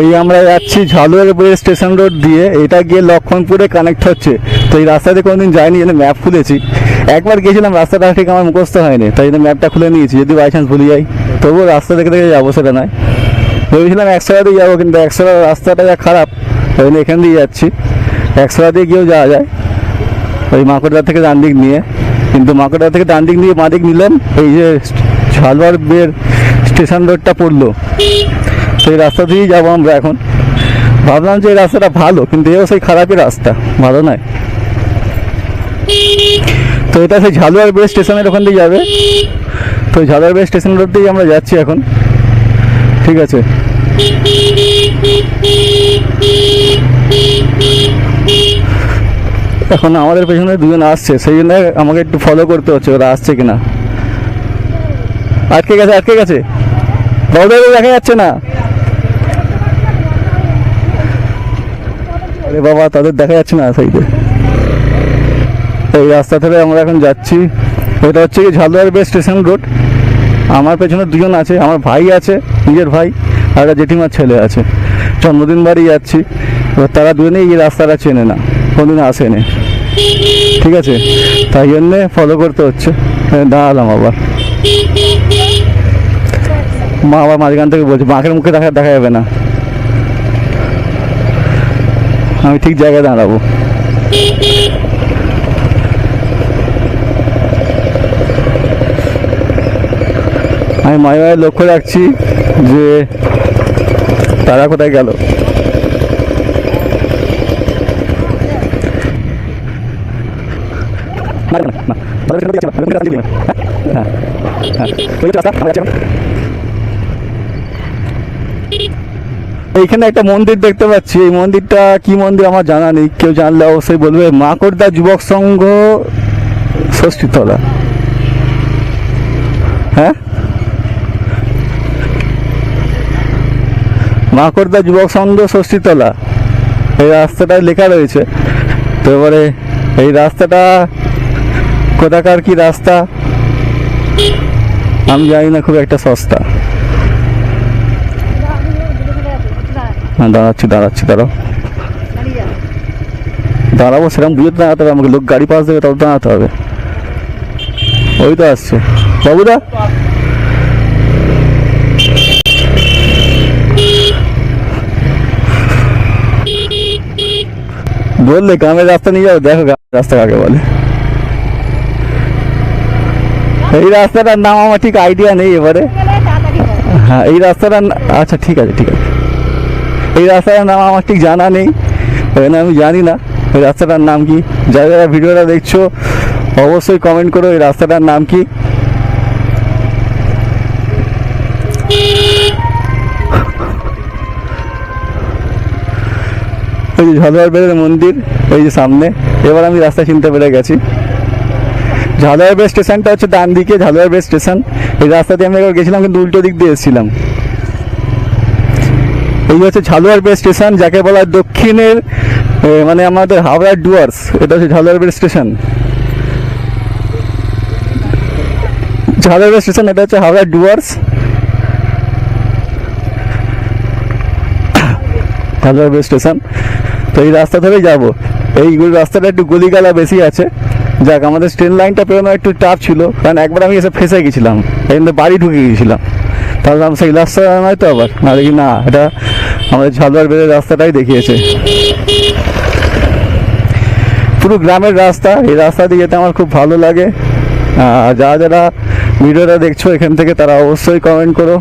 এই আমরা যাচ্ছি ঝালুয়ারপুর স্টেশন রোড দিয়ে। এটা গিয়ে লক্ষণপুরে কানেক্ট হচ্ছে। তো এই রাস্তাতে কোনোদিন যাইনি জন্য ম্যাপ খুলেছি। একবার গেছিলাম রাস্তাটা ঠিক আমার মুখস্থ হয়নি। তাই জন্য ম্যাপটা খুলে নিয়েছি, যদি বাই চান্স ভুলে যাই। তবুও রাস্তা দেখে দেখে যাব, সেটা নয়। ভেবেছিলাম একশোটা দিয়ে যাব, কিন্তু একশোটা রাস্তাটা যা খারাপ ওই জন্য এখান দিয়ে যাচ্ছি। একশোটা দিয়ে গিয়েও যাওয়া যায়। ওই মাকড়দা থেকে ডান দিক নিয়ে। কিন্তু মাকড়দা থেকে ডান দিক নিয়ে বাঁ দিক নিলাম এই যে ঝালুয়ার বের স্টেশন রোডটা পড়ল। সেই রাস্তা দিয়েই যাব আমরা এখন। ভাবলাম যে এই রাস্তাটা ভালো, কিন্তু এও সেই খারাপই রাস্তা, ভালো নয়। তো এটা সেই ঝালুয়ার বেস স্টেশনের ওখান দিয়ে যাবে। তো ঝালুয়ার বেস স্টেশন রোড দিয়েই আমরা যাচ্ছি এখন। ঠিক আছে? এখন আমাদের পেছনে দুজন আসছে, সেই জন্য আমাকে একটু ফলো করতে হচ্ছে, ওরা আসছে কিনা। আটকে গেছে আটকে গেছে? দেখা যাচ্ছে না। আরে বাবা, তাদের দেখা যাচ্ছে না সাইডে এই রাস্তা ধরে আমরা এখন যাচ্ছি। এটা হচ্ছে কি ঝালুয়ার বে স্টেশন রোড আমার পেছনে দুজন আছে, আমার ভাই আছে, নিজের ভাই আর একটা জেঠিমার ছেলে আছে। জন্মদিন বাড়ি যাচ্ছি। এবার তারা দুজনেই এই রাস্তাটা চেনে না, কোনদিন আসেনি। ঠিক আছে? তাই জন্যে ফলো করতে হচ্ছে। দাঁড়ালাম আবার। মা আবার মাঝখান থেকে বলছে মাকের মুখে দেখা দেখা যাবে না। আমি ঠিক জায়গায় দাঁড়াবো। আমি মায়ের মায়ের লক্ষ্য রাখছি যে তারা কোথায় গেল। না, না, না, তাদের পেছনে দিকে যাচ্ছে না, তাদের পেছনে দিকে যাচ্ছে না। হ্যাঁ, হ্যাঁ, ওই যে রাস্তা, আমরা যাচ্ছি এখন। একটা মন্দির দেখতে পাচ্ছি। এই মন্দিরটা কি মন্দির আমার জানা নেই। কেউ জানলে অবশ্যই বলবে। মাকড়দা যুবক সংঘ ষষ্ঠীতলা। হ্যাঁ? মাকড়দা যুবক সংঘ ষষ্ঠীতলা। এই রাস্তাটায় লেখা রয়েছে। তো এবারে এই রাস্তাটা কোথাকার কি রাস্তা? আমি জানি না, খুব একটা সস্তা। দাঁড়াচ্ছি দাঁড়াচ্ছি, দাঁড়াও। দাঁড়াবো, সেরকম বুঝে দাঁড়াতে হবে, আমাকে লোক গাড়ি পাস দেবে, তবে দাঁড়াতে হবে। ওই তো আসছে। বাবুদা? বললে গ্রামের রাস্তা নিয়ে যাও, দেখো রাস্তা কাকে বলে। এই রাস্তাটার নাম আমার ঠিক আইডিয়া নেই এবারে। হ্যাঁ এই রাস্তাটার আচ্ছা ঠিক আছে ঠিক আছে। এই রাস্তাটার নাম আমার ঠিক জানা নেই। জন্য আমি জানি না এই রাস্তাটার নাম কি। যারা যারা ভিডিওটা দেখছ, অবশ্যই কমেন্ট করো এই রাস্তাটার নাম কি। ওই যে মন্দির ওই যে সামনে। এবার আমি রাস্তা চিনতে পেরে গেছি। ঝালুয়ার বেড় স্টেশনটা হচ্ছে ডান দিকে বেড় স্টেশন। এই রাস্তা দিয়ে আমি একবার গেছিলাম, কিন্তু উল্টো দিক দিয়ে এসেছিলাম। এই হচ্ছে ঝালুয়ার বেড় স্টেশন, যাকে বলা হয় দক্ষিণের মানে আমাদের হাওড়ার ডুয়ার্স। এটা হচ্ছে ঝালুয়ার বেড় স্টেশন। ঝালুয়ার বেড় স্টেশন, এটা হচ্ছে হাওড়ার ডুয়ার্স। ঝালুয়ার বেড় স্টেশন। তো এই রাস্তা ধরেই যাব। এই রাস্তাটা একটু গলিগালা বেশি আছে। যাক, আমাদের ট্রেন লাইনটা পেরোনো একটু টাফ ছিল। কারণ একবার আমি এসে ফেসে গেছিলাম। জন্য বাড়ি ঢুকে গেছিলাম। তাহলে আমি সেই রাস্তা নয় তো আবার? না, এটা আমাদের ঝালুয়ার বেড়ের রাস্তাটাই দেখিয়েছে। পুরো গ্রামের রাস্তা, এই রাস্তা দিয়ে যেতে আমার খুব ভালো লাগে। যারা যারা ভিডিওটা দেখছ, এখান থেকে তারা অবশ্যই কমেন্ট করো।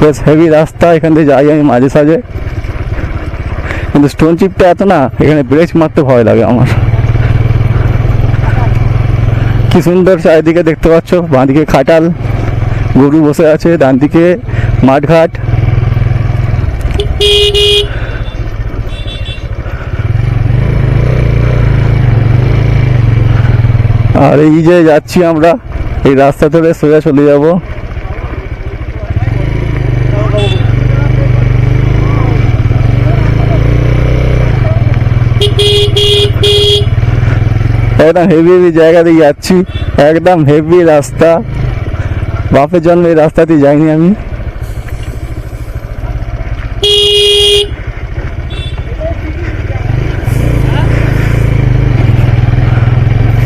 বেশ হেভি রাস্তা, এখান থেকে যাই আমি মাঝে সাঝে। কিন্তু স্টোন চিপটা এত না, এখানে ব্রেক মারতে ভয় লাগে আমার। কি সুন্দর চারিদিকে দেখতে পাচ্ছ, বাঁদিকে খাটাল, গরু বসে আছে ডান দিকে মাঠঘাট। আর এই যে যাচ্ছি আমরা, এই রাস্তা ধরে সোজা চলে যাব। একদম হেভি হেভি জায়গা দিয়ে যাচ্ছি, একদম হেভি রাস্তা। বাপের জন্য এই রাস্তা দিয়ে যাইনি আমি।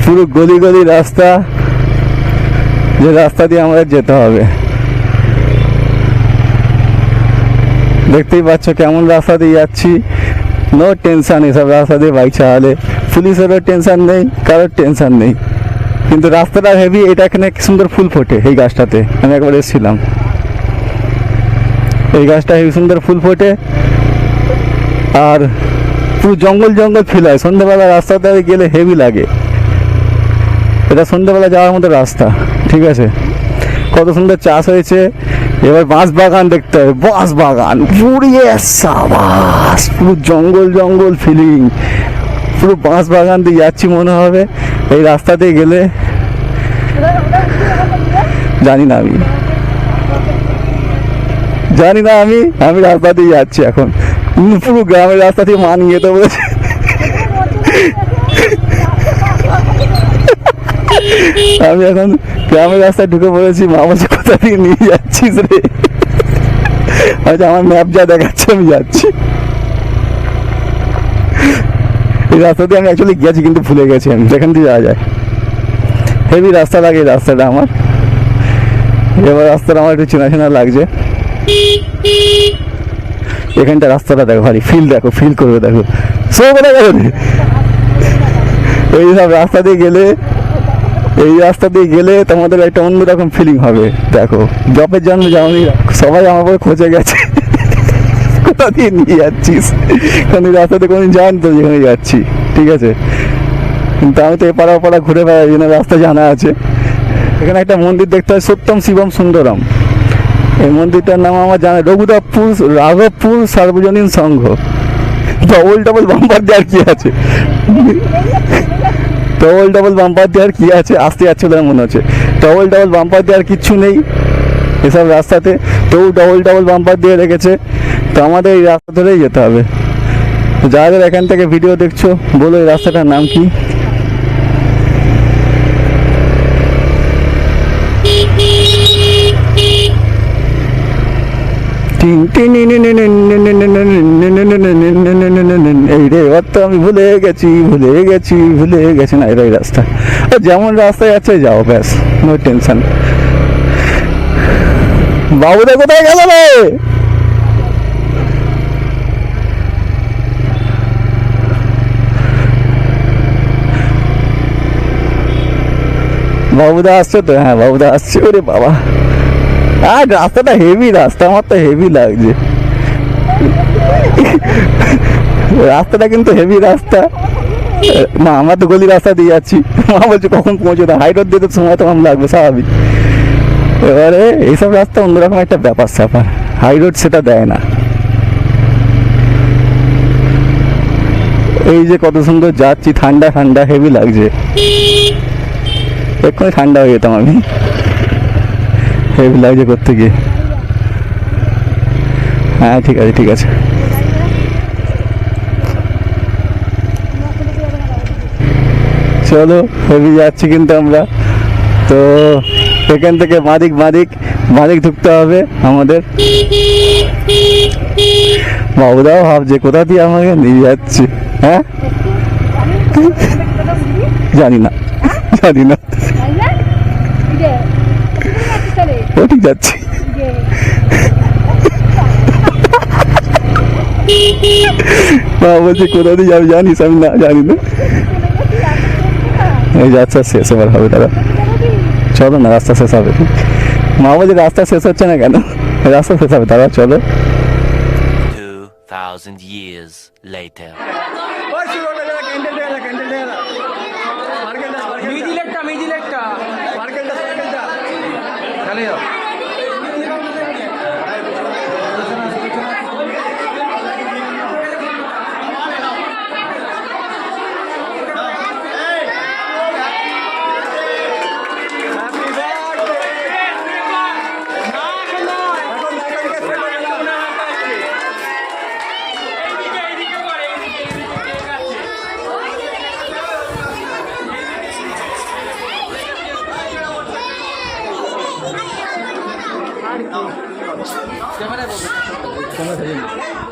পুরো গলি গলি রাস্তা, যে রাস্তা দিয়ে আমাদের যেতে হবে। দেখতেই পাচ্ছ কেমন রাস্তা দিয়ে যাচ্ছি। নো টেনশন এসব রাস্তা দিয়ে বাইক চালালে। পুলিশেরও টেনশন নেই, কারোর টেনশন নেই। কিন্তু রাস্তাটা হেভি এটা এখানে সুন্দর ফুল ফোটে এই গাছটাতে। আমি একবার এসেছিলাম। এই গাছটা হেভি সুন্দর ফুল ফোটে। আর পুরো জঙ্গল জঙ্গল ফিল হয়। সন্ধ্যেবেলা রাস্তাতে গেলে হেভি লাগে। এটা সন্ধ্যেবেলা যাওয়ার মতো রাস্তা, ঠিক আছে? কত সুন্দর চাষ হয়েছে। এবার বাঁশ বাগান দেখতে হবে, বাঁশ বাগান পুরো জঙ্গল জঙ্গল ফিলিং পুরো বাঁশ বাগান দিয়ে যাচ্ছি মনে হবে, এই রাস্তা দিয়ে গেলে। জানি না আমি। জানি না আমি আমি রাস্তা দিয়ে যাচ্ছি এখন। পুরো গ্রামের রাস্তা দিয়ে মান যেতে বলেছে। আমি এখন গ্রামের রাস্তায় ঢুকে পড়েছি মা বলছে কোথা থেকে নিয়ে যাচ্ছিস রে? আচ্ছা আমার ম্যাপ যা দেখাচ্ছে, আমি যাচ্ছি। এই রাস্তা দিয়ে আমি অ্যাকচুয়ালি গেছি, কিন্তু ভুলে গেছি আমি। যেখান দিয়ে যাওয়া যায়। হেভি রাস্তা লাগে এই রাস্তাটা আমার। এবার রাস্তাটা আমার একটু চেনা চেনা লাগছে। এখানটা রাস্তাটা দেখো ভারী ফিল দেখো ফিল করবে দেখো। সো কোথায় গেল? রে? এই সব রাস্তা দিয়ে গেলে এই রাস্তা দিয়ে গেলে তোমাদের একটা অন্যরকম ফিলিং হবে। দেখো জপের জন্য যেমনই সবাই আমার উপরে খোঁজে গেছে। কোথা দিয়ে নিয়ে যাচ্ছিস? কারণ রাস্তাতে কোনোদিন যান তো যেখানে যাচ্ছি, ঠিক আছে? কিন্তু আমি তো এপাড়া ওপাড়া ঘুরে বেড়াই জন্য রাস্তা জানা আছে। এখানে একটা মন্দির দেখতে হয়, সত্যম শিবম সুন্দরম। এই মন্দিরটার নাম আমার জানা রঘুদাবপুর রাঘবপুর সার্বজনীন সংঘ। ডবল ডবল বাম্পার দেওয়ার কি আছে? ডবল ডবল বাম্পার দেওয়ার কি আছে? আসতে যাচ্ছে বলে মনে হচ্ছে। ডবল ডবল বাম্পার দেওয়ার কিচ্ছু নেই এসব রাস্তাতে। তবু ডবল ডবল বাম্পার দিয়ে রেখেছে। তো আমাদের এই রাস্তা ধরেই যেতে হবে। যাদের এখান থেকে ভিডিও দেখছ, বলো এই রাস্তাটার নাম কি? এই রে, এবার তো আমি ভুলে গেছি ভুলে গেছি ভুলে গেছি। না এরাই রাস্তা। যেমন রাস্তায় আছে যাও, ব্যাস নো টেনশন বাবুদা কোথায় গেল রে? বাবুদা আসছে তো? হ্যাঁ বাবুদা আসছে। ওরে বাবা। আর রাস্তাটা হেভি রাস্তা আমার তো হেভি লাগছে। রাস্তাটা কিন্তু হেভি রাস্তা। না আমরা তো গলি রাস্তা দিয়ে যাচ্ছি। মা বলছে, কখন পৌঁছতে হাই রোড দিয়ে তো সময় তো কম লাগবে, স্বাভাবিক। এবারে এইসব রাস্তা অন্যরকম একটা ব্যাপার স্যাপার। হাই রোড সেটা দেয় না। এই যে কত সুন্দর যাচ্ছি, ঠান্ডা ঠান্ডা হেভি লাগছে। এক্ষুনি ঠান্ডা হয়ে যেতাম আমি। হেভি লাগছে করতে গিয়ে। হ্যাঁ ঠিক আছে ঠিক আছে। চলো, হেভি যাচ্ছি কিন্তু আমরা। তো এখান থেকে মাদিক মাদিক মাদিক ঢুকতে হবে আমাদের। বাবুদাও ভাবছে, কোথা দিয়ে আমাকে নিয়ে যাচ্ছে? হ্যাঁ? জানি না জানি না। ঠিক যাচ্ছি মা বলছে কোথা দিয়ে যাবে জানিস আমি না জানি না এই যাত্রা শেষ এবার হবে দাদা চলো না রাস্তা শেষ হবে মা বলছে রাস্তা শেষ হচ্ছে না কেন রাস্তা শেষ হবে দাদা চলো 2,000 years later. 刚말잘됩 니.